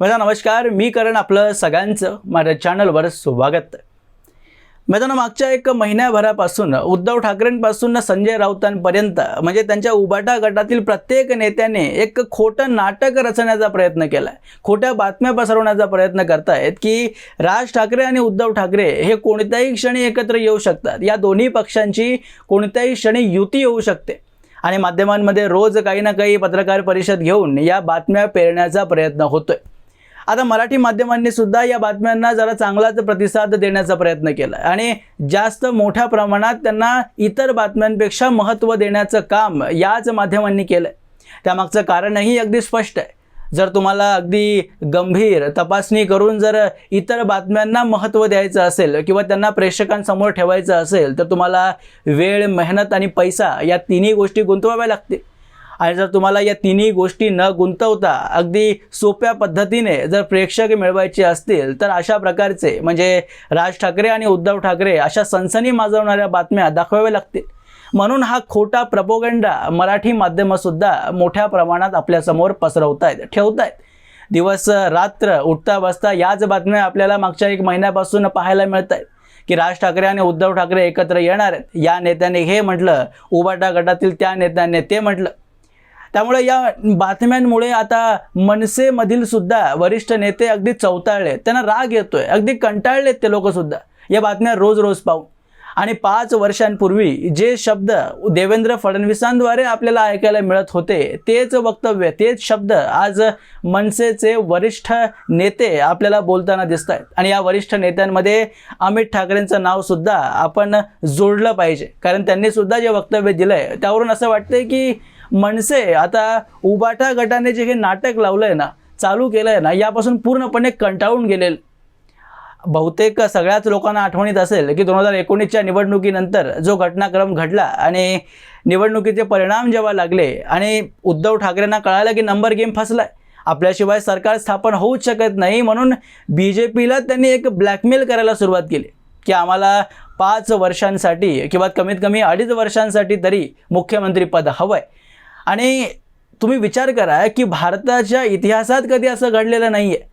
माझा नमस्कार मी करण आपलं सगळ्यांचं माझ्या चॅनलवर स्वागत. आहे मित्रांनो मागच्या एक महिन्याभरापासून उद्धव ठाकरेंपासून संजय राऊतांपर्यंत म्हणजे त्यांच्या उबाटा गटातील प्रत्येक नेत्याने एक खोटं नाटक रचण्याचा प्रयत्न केला आहे खोट्या बातम्या पसरवण्याचा प्रयत्न करतायत की राज ठाकरे आणि उद्धव ठाकरे हे कोणत्याही क्षणी एकत्र येऊ शकतात. या दोन्ही पक्षांची कोणत्याही क्षणी युती होऊ शकते. आणि माध्यमांमध्ये रोज काही ना काही पत्रकार परिषद घेऊन या बातम्या पेरण्याचा प्रयत्न होतोय. आता मराठी माध्यमांनी सुद्धा या बातम्यांना जरा चांगलाच प्रतिसाद देण्याचा प्रयत्न केला आणि जास्त मोठ्या प्रमाणात त्यांना इतर बातम्यांपेक्षा महत्त्व देण्याचं काम याच माध्यमांनी केलं त्यामागचं कारणही अगदी स्पष्ट आहे. जर तुम्हाला अगदी गंभीर तपासणी करून जर इतर बातम्यांना महत्त्व द्यायचं असेल किंवा त्यांना प्रेक्षकांसमोर ठेवायचं असेल तर तुम्हाला वेळ मेहनत आणि पैसा या तिन्ही गोष्टी गुंतवाव्या लागतील. आणि जर तुम्हाला या तिन्ही गोष्टी न गुंतवता अगदी सोप्या पद्धतीने जर प्रेक्षक मिळवायचे असतील तर अशा प्रकारचे म्हणजे राज ठाकरे आणि उद्धव ठाकरे अशा सनसनी माजवणाऱ्या बातम्या दाखवाव्या लागतील. म्हणून हा खोटा प्रपोगंडा मराठी माध्यमंसुद्धा मोठ्या प्रमाणात आपल्यासमोर पसरवतायत ठेवतायत. दिवस रात्र उठता बसता याच बातम्या आपल्याला मागच्या एक महिन्यापासून पाहायला मिळत आहेत की राज ठाकरे आणि उद्धव ठाकरे एकत्र येणार आहेत. या नेत्याने हे म्हटलं उबाटा गटातील त्या नेत्याने ते म्हटलं. त्यामुळे या बातम्यांमुळे आता मनसेमधील सुद्धा वरिष्ठ नेते अगदी चौताळले. त्यांना राग येतोय. अगदी कंटाळलेत ते लोक सुद्धा. या बातम्या रोज रोज पाहून आणि पाच वर्षांपूर्वी जे शब्द देवेंद्र फडणवीसांद्वारे आपल्याला ऐकायला मिळत होते तेच वक्तव्य तेच शब्द आज मनसेचे वरिष्ठ नेते आपल्याला बोलताना दिसत आहेत आणि या वरिष्ठ नेत्यांमध्ये अमित ठाकरेंचं नावसुद्धा आपण जोडलं पाहिजे. कारण त्यांनी सुद्धा जे वक्तव्य दिलं आहे त्यावरून असं वाटतंय की मनसे आता उबाटा गटाने जे हे नाटक लावलं आहे ना चालू केलं आहे ना यापासून पूर्णपणे कंटाळून गेलेलं. बहुतेक सगळ्याच लोकांना आठवणीत असेल की दोन हजार एकोणीसच्या निवडणुकीनंतर जो घटनाक्रम घडला आणि निवडणुकीचे परिणाम जेव्हा लागले आणि उद्धव ठाकरेंना कळालं की नंबर गेम फसला आहे आपल्याशिवाय सरकार स्थापन होऊच शकत नाही म्हणून बी जे पीला त्यांनी एक ब्लॅकमेल करायला सुरुवात केली की आम्हाला पाच वर्षांसाठी किंवा कमीत कमी अडीच वर्षांसाठी तरी मुख्यमंत्रीपद हवं आहे आणि तुम्ही विचार करा की भारताच्या इतिहासात कधी असं घडलेलं नाही आहे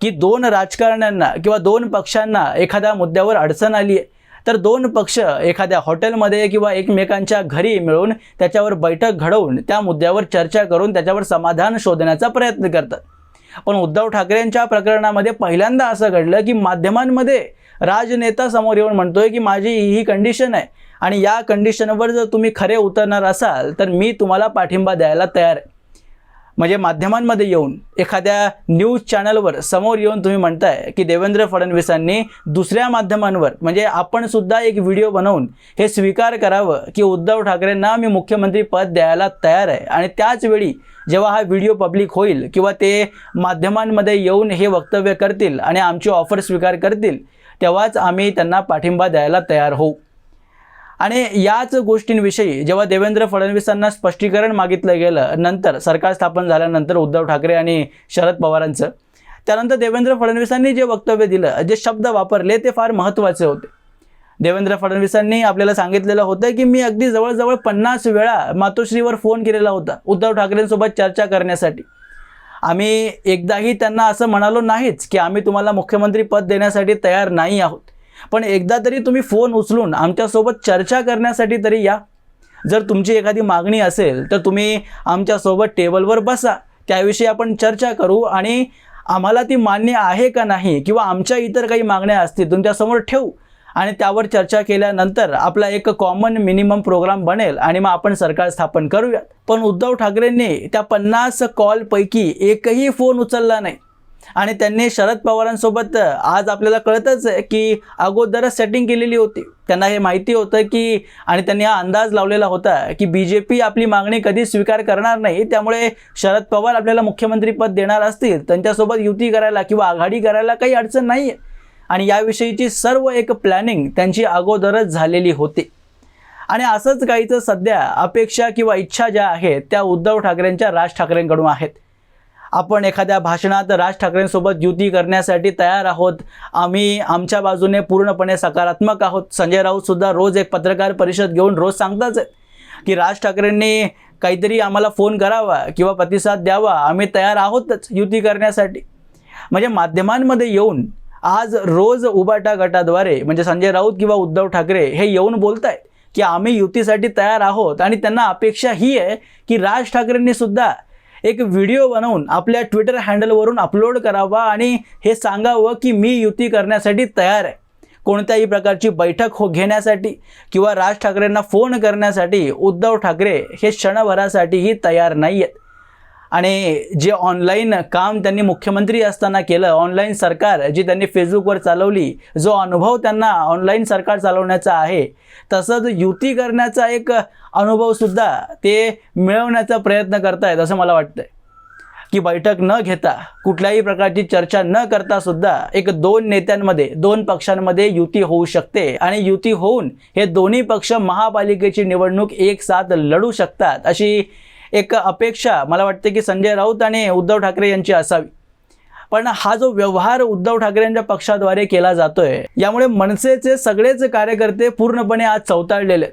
की दोन राजकारण्यांना किंवा दोन पक्षांना एखाद्या मुद्द्यावर अडचण आली आहे. तर दोन पक्ष एखाद्या हॉटेलमध्ये किंवा एकमेकांच्या घरी मिळून त्याच्यावर बैठक घडवून त्या मुद्द्यावर चर्चा करून त्याच्यावर समाधान शोधण्याचा प्रयत्न करतात. पण उद्धव ठाकरेंच्या प्रकरणामध्ये पहिल्यांदा असं घडलं की माध्यमांमध्ये राजनेता समोर येऊन म्हणतोय की माझी ही कंडिशन आहे. आणि या कंडिशनवर जर तुम्ही खरे उतरणार असाल तर मी तुम्हाला पाठिंबा द्यायला तयार आहे. म्हणजे माध्यमांमध्ये येऊन एखाद्या न्यूज चॅनलवर समोर येऊन तुम्ही म्हणताय की देवेंद्र फडणवीसांनी दुसऱ्या माध्यमांवर म्हणजे आपण सुद्धा एक व्हिडिओ बनवून हे स्वीकार करावं की उद्धव ठाकरेंना मी मुख्यमंत्री पद द्यायला तयार आहे. आणि त्याच वेळी जेव्हा हा व्हिडिओ पब्लिक होईल किंवा ते माध्यमांमध्ये येऊन हे वक्तव्य करतील आणि आमची ऑफर स्वीकार करतील तेव्हाच आम्ही त्यांना पाठिंबा द्यायला तयार होऊ. आणि याच गोष्टींविषयी जेव्हा देवेंद्र फडणवीसांना स्पष्टीकरण मागितलं गेलं नंतर सरकार स्थापन झाल्यानंतर उद्धव ठाकरे आणि शरद पवारांचं त्यानंतर देवेंद्र फडणवीसांनी जे वक्तव्य दिलं जे शब्द वापरले ते फार महत्त्वाचे होते. देवेंद्र फडणवीसांनी आपल्याला सांगितलेलं होतं की मी अगदी जवळजवळ पन्नास वेळा मातोश्रीवर फोन केलेला होता उद्धव ठाकरेंसोबत चर्चा करण्यासाठी. आम्ही एकदाही त्यांना असं म्हणालो नाहीच की आम्ही तुम्हाला मुख्यमंत्री पद देण्यासाठी तयार नाही आहोत. पण एकदा तरी तुम्ही फोन उचलून आमच्यासोबत चर्चा करण्यासाठी तरी या. जर तुमची एखादी मागणी असेल तर तुम्ही आमच्यासोबत टेबलवर बसा. त्याविषयी आपण चर्चा करू आणि आम्हाला ती मान्य आहे का नाही किंवा आमच्या इतर काही मागण्या असतील तुमच्यासमोर ठेवू. आणि त्यावर चर्चा केल्यानंतर आपला एक कॉमन मिनिमम प्रोग्राम बनेल आणि मग आपण सरकार स्थापन करूयात. पण उद्धव ठाकरेंनी त्या पन्नास कॉलपैकी एकही फोन उचलला नाही. आणि त्यांनी शरद पवारांसोबत आज आपल्याला कळतच आहे की अगोदरच सेटिंग केलेली होती. त्यांना हे माहिती होतं की आणि त्यांनी हा अंदाज लावलेला होता की बी जे पी आपली मागणी कधी स्वीकार करणार नाही त्यामुळे शरद पवार आपल्याला मुख्यमंत्रीपद देणार असतील. त्यांच्यासोबत युती करायला किंवा आघाडी करायला काही अडचण नाही आहे आणि याविषयीची सर्व एक प्लॅनिंग त्यांची अगोदरच झालेली होती. आणि असंच काहीचं सध्या अपेक्षा किंवा इच्छा ज्या आहेत त्या उद्धव ठाकरेंच्या राज ठाकरेंकडून आहेत. आपण एखाद्या भाषणात राज ठाकरेंसोबत युती करण्यासाठी तयार आहोत. आम्ही आमच्या बाजूने पूर्णपणे सकारात्मक आहोत. संजय राऊतसुद्धा रोज एक पत्रकार परिषद घेऊन रोज सांगताच आहेत की राज ठाकरेंनी काहीतरी आम्हाला फोन करावा किंवा प्रतिसाद द्यावा. आम्ही तयार आहोतच युती करण्यासाठी. म्हणजे माध्यमांमध्ये येऊन आज रोज उबाटा गटाद्वारे म्हणजे संजय राऊत किंवा उद्धव ठाकरे हे येऊन बोलत आहेत की आम्ही युतीसाठी तयार आहोत आणि त्यांना अपेक्षा ही आहे की राज ठाकरेंनी सुद्धा एक व्हिडिओ बनवून आपल्या ट्विटर हँडलवरून अपलोड करावा आणि हे सांगावं की मी युती करण्यासाठी तयार आहे. कोणत्याही प्रकारची बैठक हो घेण्यासाठी किंवा राज ठाकरेंना फोन करण्यासाठी उद्धव ठाकरे हे क्षणभरासाठीही तयार नाही आहेत आणि जे ऑनलाईन काम त्यांनी मुख्यमंत्री असताना केलं ऑनलाईन सरकार जी त्यांनी फेसबुकवर चालवली जो अनुभव त्यांना ऑनलाईन सरकार चालवण्याचा आहे तसंच युती करण्याचा एक अनुभवसुद्धा ते मिळवण्याचा प्रयत्न करतायत असं मला वाटतं की बैठक न घेता कुठल्याही प्रकारची चर्चा न करता सुद्धा एक दोन नेत्यांमध्ये दोन पक्षांमध्ये युती होऊ शकते. आणि युती होऊन हे दोन्ही पक्ष महापालिकेची निवडणूक एक साथ लढू शकतात अशी एक अपेक्षा मला वाटते की संजय राऊत आणि उद्धव ठाकरे यांची असावी. पण हा जो व्यवहार उद्धव ठाकरेंच्या पक्षाद्वारे केला जातोय यामुळे मनसेचे सगळेच कार्यकर्ते पूर्णपणे आज चौताळलेले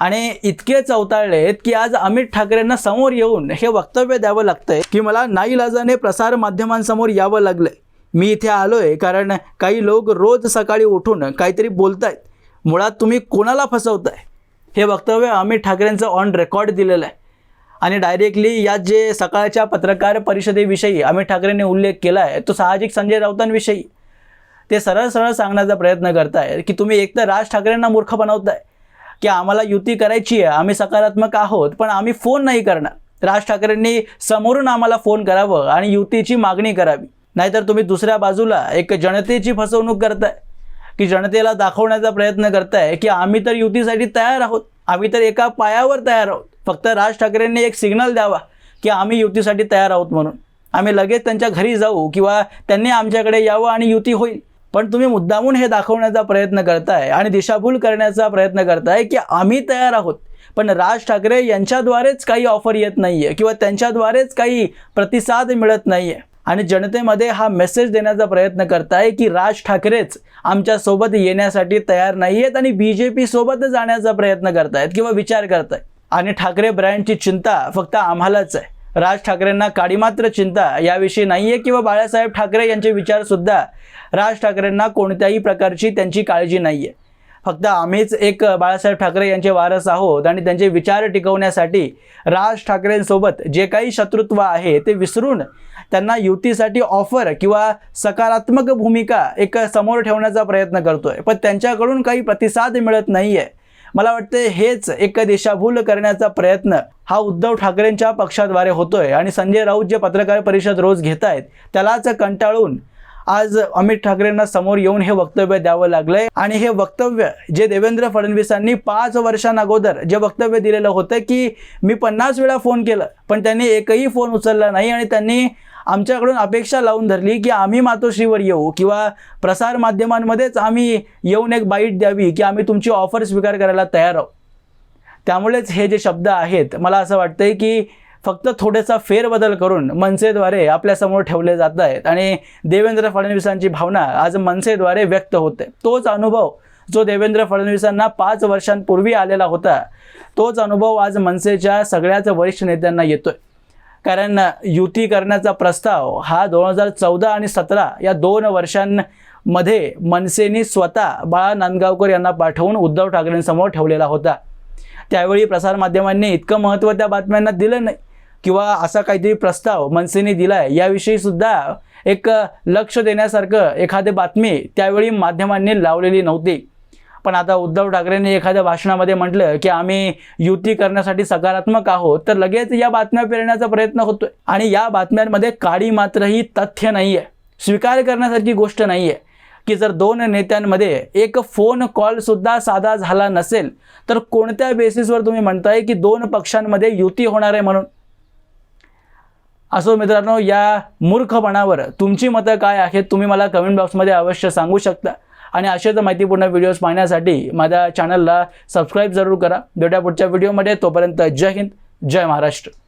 आणि इतके चवताळले आहेत की आज अमित ठाकरेंना समोर येऊन हे वक्तव्य द्यावं लागतंय की मला नाईलाजाने प्रसार माध्यमांसमोर यावं लागलंय. मी इथे आलोय कारण काही लोक रोज सकाळी उठून काहीतरी बोलतायत. मुळात तुम्ही कोणाला फसवताय? हे वक्तव्य अमित ठाकरेंचं ऑन रेकॉर्ड दिलेलं आहे. आणि डायरेक्टली यात जे सकाळच्या पत्रकार परिषदेविषयी अमित ठाकरेंनी उल्लेख केला आहे तो साहजिक संजय राऊतांविषयी. ते सरळ सरळ सांगण्याचा प्रयत्न करताय की तुम्ही एक तर राज ठाकरेंना मूर्ख बनवताय की आम्हाला युती करायची आहे आम्ही सकारात्मक आहोत पण आम्ही फोन नाही करणार. राज ठाकरेंनी समोरून आम्हाला फोन करावं आणि युतीची मागणी करावी. नाहीतर तुम्ही दुसऱ्या बाजूला एक जनतेची फसवणूक करताय की जनतेला दाखवण्याचा प्रयत्न करताय की आम्ही तर युतीसाठी तयार आहोत आम्ही तर एका पायावर तयार आहोत. फक्त राज ठाकरेंनी एक सिग्नल द्यावा की आम्ही युतीसाठी तयार आहोत म्हणून. आम्ही लगेच त्यांच्या घरी जाऊ किंवा त्यांनी आमच्याकडे यावं आणि युती होईल. पण तुम्ही मुद्दामून हे दाखवण्याचा प्रयत्न करताय आणि दिशाभूल करण्याचा प्रयत्न करताय की आम्ही तयार आहोत. पण राज ठाकरे यांच्याद्वारेच काही ऑफर येत नाही आहे किंवा त्यांच्याद्वारेच काही प्रतिसाद मिळत नाही आहे आणि जनतेमध्ये हा मेसेज देण्याचा प्रयत्न करताय की राज ठाकरेच आमच्यासोबत येण्यासाठी तयार नाही आहेत आणि बी जे पीसोबत जाण्याचा प्रयत्न करतायत किंवा विचार करतायत. आणि ठाकरे ब्रँडची चिंता फक्त आम्हालाच आहे. राज ठाकरेंना काडी मात्र चिंता याविषयी नाही आहे किंवा बाळासाहेब ठाकरे यांचे विचारसुद्धा राज ठाकरेंना कोणत्याही प्रकारची त्यांची काळजी नाही आहे फक्त आम्हीच एक बाळासाहेब ठाकरे यांचे वारस आहोत आणि त्यांचे विचार टिकवण्यासाठी राज ठाकरेंसोबत जे काही शत्रुत्व आहे ते विसरून त्यांना युतीसाठी ऑफर किंवा सकारात्मक भूमिका एक समोर ठेवण्याचा प्रयत्न करतोय. पण त्यांच्याकडून काही प्रतिसाद मिळत नाही आहे मला वाटतं हेच एक दिशाभूल करण्याचा प्रयत्न हा उद्धव ठाकरेंच्या पक्षाद्वारे होतोय. आणि संजय राऊत जे पत्रकार परिषद रोज घेत आहेत त्यालाच कंटाळून आज अमित ठाकरेंना समोर येऊन हे वक्तव्य द्यावं लागलंय. आणि हे वक्तव्य जे देवेंद्र फडणवीसांनी पाच वर्षांअगोदर जे वक्तव्य दिलेलं होतं की मी पन्नास वेळा फोन केलं पण त्यांनी एकही फोन उचलला नाही आणि त्यांनी आमच्याकडून अपेक्षा लावून धरली की आम्ही मातोश्रीवर येऊ किंवा प्रसार माध्यमांमध्येच आम्ही येऊन एक बाईट द्यावी की आम्ही तुमची ऑफर स्वीकार करायला तयार आहोत. त्यामुळेच हे जे शब्द आहेत मला असं वाटतंय की फक्त थोडेसा फेरबदल करून मनसेद्वारे आपल्यासमोर ठेवले जात आहेत. आणि देवेंद्र फडणवीसांची भावना आज मनसेद्वारे व्यक्त होते. तोच अनुभव जो देवेंद्र फडणवीसांना पाच वर्षांपूर्वी आलेला होता तोच अनुभव आज मनसेच्या सगळ्याच वरिष्ठ नेत्यांना येतोय. कारण युती करण्याचा प्रस्ताव हा दोन हजार चौदा आणि सतरा या दोन वर्षांमध्ये मनसेने स्वतः बाळा नांदगावकर यांना पाठवून उद्धव ठाकरेंसमोर ठेवलेला होता. त्यावेळी प्रसारमाध्यमांनी इतकं महत्त्व त्या बातम्यांना दिलं नाही. किंवा असा काहीतरी प्रस्ताव मनसेने दिला आहे याविषयी सुद्धा एक लक्ष देण्यासारखं एखादी बातमी त्यावेळी माध्यमांनी लावलेली नव्हती. पण आता उद्धव ठाकरेंनी एखाद्या भाषणामध्ये म्हटलं की आम्ही युती करण्यासाठी सकारात्मक आहोत तर लगेच या बातम्या पेरण्याचा प्रयत्न होतोय. आणि या बातम्यांमध्ये काळी मात्र ही तथ्य नाही आहे स्वीकार करण्यासारखी गोष्ट नाही आहे की जर दोन नेत्यांमध्ये एक फोन कॉल सुद्धा साधा झाला नसेल तर कोणत्या बेसिसवर तुम्ही म्हणताय की दोन पक्षांमध्ये युती होणार आहे म्हणून? असो मित्रांनो या मूर्खपणावर तुमची मतं काय आहेत तुम्ही मला कमेंट बॉक्समध्ये अवश्य सांगू शकता. आणि असेच माहितीपूर्ण व्हिडिओज पाहण्यासाठी माझ्या चॅनलला सबस्क्राईब जरूर करा. भेटा पुढच्या व्हिडिओमध्ये तोपर्यंत जय हिंद जय महाराष्ट्र.